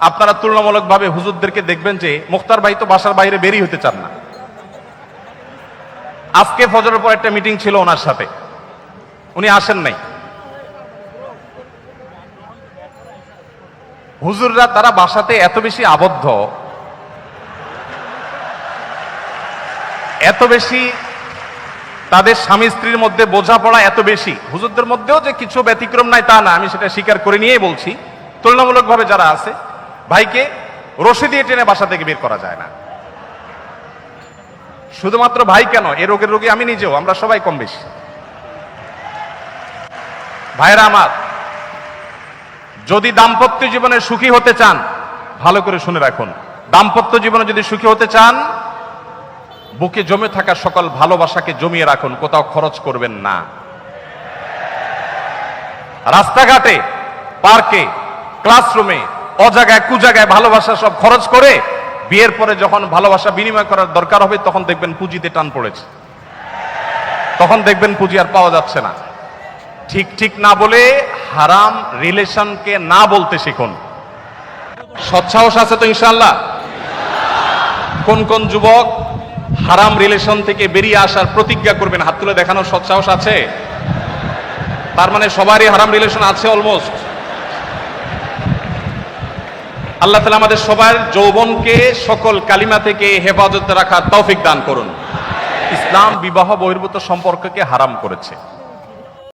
আপনারা তুলনামূলকভাবে হুজুরদেরকে দেখবেন যে মুখতার ভাই তো বাসার বাইরে বেরিয়ে হতে চান না। আজকে ফজরের পর একটা মিটিং ছিল ওনার সাথে। উনি আসেন নাই। হুজুররা তারা বাসাতে এত বেশি আবদ্ধ, এত বেশি তাদের স্বামী স্ত্রীর মধ্যে বোঝাপড়া এত বেশি। হুজুরদের মধ্যেও যে কিছু ব্যতিক্রম নাই তা না, আমি সেটা স্বীকার করে নিয়েই বলছি। তুলনামূলকভাবে যারা আছে ভাইকে রশি দিয়ে টেনে বাসা থেকে বের করা যায় না। শুধুমাত্র ভাই কেন? এ রোগের রোগী আমি নিজেও, আমরা সবাই কম বেশি। ভাইরা আমার, যদি দাম্পত্য জীবনে সুখী হতে চান, ভালো করে শুনে রাখুন। দাম্পত্য জীবনে যদি সুখী হতে চান, বুকে জমে থাকা সকল ভালোবাসাকে জমিয়ে রাখুন, কোথাও খরচ করবেন না। রাস্তাঘাটে, পার্কে, ক্লাসরুমে অজায়গায়, কুজায়গায় ভালোবাসা সব খরচ করে বিয়ের পরে যখন ভালোবাসা বিনিময় করার দরকার হবে, তখন দেখবেন পুঁজিতে টান পড়েছে। তখন দেখবেন পুঁজি আর পাওয়া যাচ্ছে না। ঠিক ঠিক না বলে হারাম রিলেশনকে না বলতে শিখুন। সৎসাহস আছে তো ইনশাল্লাহ কোন কোন যুবক হারাম রিলেশন থেকে বেরিয়ে আসার প্রতিজ্ঞা করবেন? হাত তুলে দেখানোর সৎসাহস আছে? তার মানে সবারই হারাম রিলেশন আছে অলমোস্ট। আল্লাহ তালা আমাদের সবার যৌবনকে সকল কালিমা থেকে হেফাজতে রাখার তৌফিক দান করুন। ইসলাম বিবাহ বহির্ভূত সম্পর্ককে হারাম করেছে।